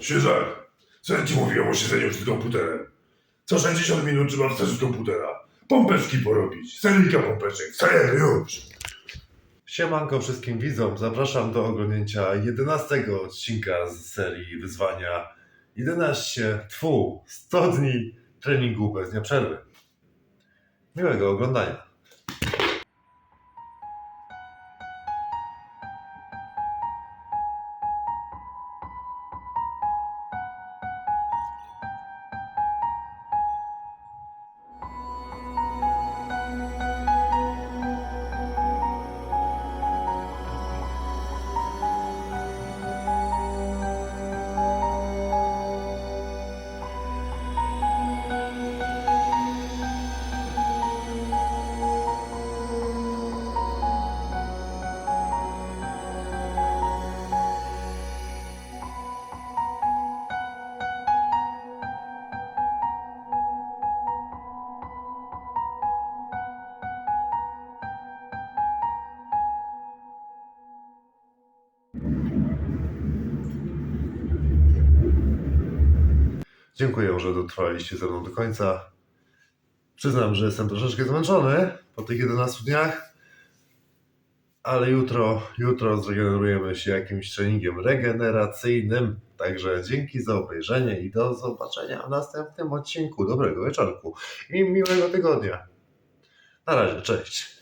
Świeżak, co ja ci mówiłem o siedzeniu przed komputerem? Co 60 minut trzeba wstać z komputera. Pompeczki porobić, seryjka pompeczek, wstaję już. Siemanko wszystkim widzom, zapraszam do oglądnięcia 11 odcinka z serii wyzwania 11, tfu, 100 dni treningu bez dnia przerwy. Miłego oglądania. Dziękuję, że dotrwaliście ze mną do końca. Przyznam, że jestem troszeczkę zmęczony po tych 11 dniach, ale jutro, jutro zregenerujemy się jakimś treningiem regeneracyjnym. Także dzięki za obejrzenie i do zobaczenia w następnym odcinku. Dobrego wieczorku i miłego tygodnia. Na razie, cześć.